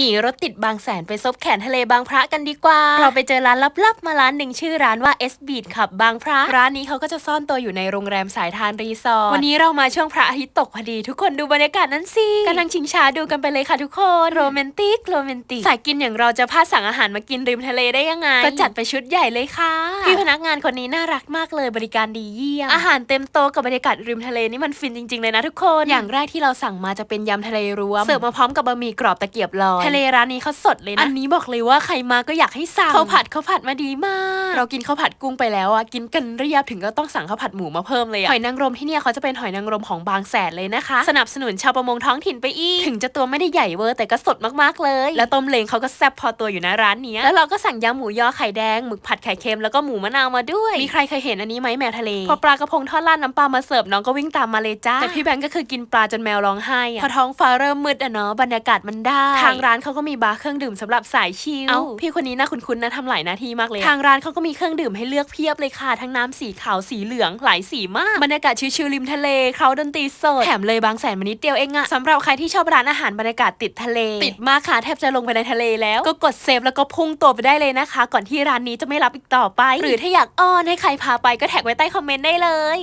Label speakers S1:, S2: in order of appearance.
S1: หนีรถติดบางแสนไปซบแขนทะเลบางพระกันดีกว่า เราไปเจอร้านลับๆมาร้านหนึ่งชื่อร้านว่า S Beat ขับบางพระ ร้านนี้เขาก็จะซ่อนตัวอยู่ในโรงแรมสายทานรีสอร์ทวันนี้เรามาช่วงพระอาทิตย์ตกพอดี ทุกคนดูบรรยากาศนั้นสิกำลังชิงช้าดูกันไปเลยค่ะทุกคนโรแมนติกโรแมนติกสายกินอย่างเราจะพลาดสั่งอาหารมากินริมทะเลได้ยังไง ก็จัดไปชุดใหญ่เลยค่ะพี่พนักงานคนนี้น่ารักมากเลยบริการดีเยี่ยมอาหารเต็มโต๊ะกับบรรยากาศริมทะเลนี่มันฟินจริงๆเลยนะทุกคนอย่างแรกที่เราสั่งมาจะเป็นยำทะเลรวมเสิร์ฟมาพร้อมกับบะหมี่กรอบตะเกียบลอยทะเลร้านนี้เขาสดเลยนะ อันนี้บอกเลยว่าใครมาก็อยากให้สั่งข้าวผัดข้าวผัดมาดีมาก เรากินข้าวผัดกุ้งไปแล้วอะกินกันเรียบถึงก็ต้องสั่งข้าวผัดหมูมาเพิ่มเลยอะหอยนางรมที่เนี่ยเขาจะเป็นหอยนางรมของบางแสนเลยนะคะ สนับสนุนชาวประมงท้องถิ่นไปอีก ถึงจะตัวไม่ได้ใหญ่เวอร์แต่ก็สดมากๆเลย แล้วต้มเลงเขาก็แซ่บพอตัวอยู่นะร้านเนี้ยแล้วเราก็สั่งยำหมูยอไข่แดงหมึกผัดไข่เค็มแล้วก็หมูมะนาวมาด้วยมีใครเคยเห็นอันนี้ไหมแมวทะเลพอปลากระพงทอดราดน้ำปลามาเสิร์ฟน้องก็วิ่งตามมาเลยจ้าแต่พี่แบงก์ก็คือกินปลาจนแมวร้องไห้อะพอท้องฟ้าเริ่มมืดอะเนาะบรรยากาศมันได้ทางร้านเขาก็มีบาร์เครื่องดื่มสำหรับสายชิล เอ้าพี่คนนี้น่าคุ้นๆนะทำหลายหน้าที่มากเลย ทางร้านเขาก็มีเครื่องดื่มให้เลือกเพียบเลยค่ะ ทั้งน้ำสีขาวสีเหลืองหลายสีมาก บรรยากาศชิลๆริมทะเลเขาดนตรีสด แถมเลยบางแสนมานิดเดียวเองอะสำหรับใครที่ชอบร้านอาหารบรรยากาศติดทะเล ติดมากค่ะแทบจะลงไปในทะเลแล้ว ก็กดเซฟแล้วก็พุ่งตัวไปได้เลยนะคะ ก่อนที่ร้านนี้จะไม่รับอีกต่อไป หรือถ้าอยากอ้อนให้ใครพาไปก็แท็กไว้ใต้คอมเมนต์ได้เลย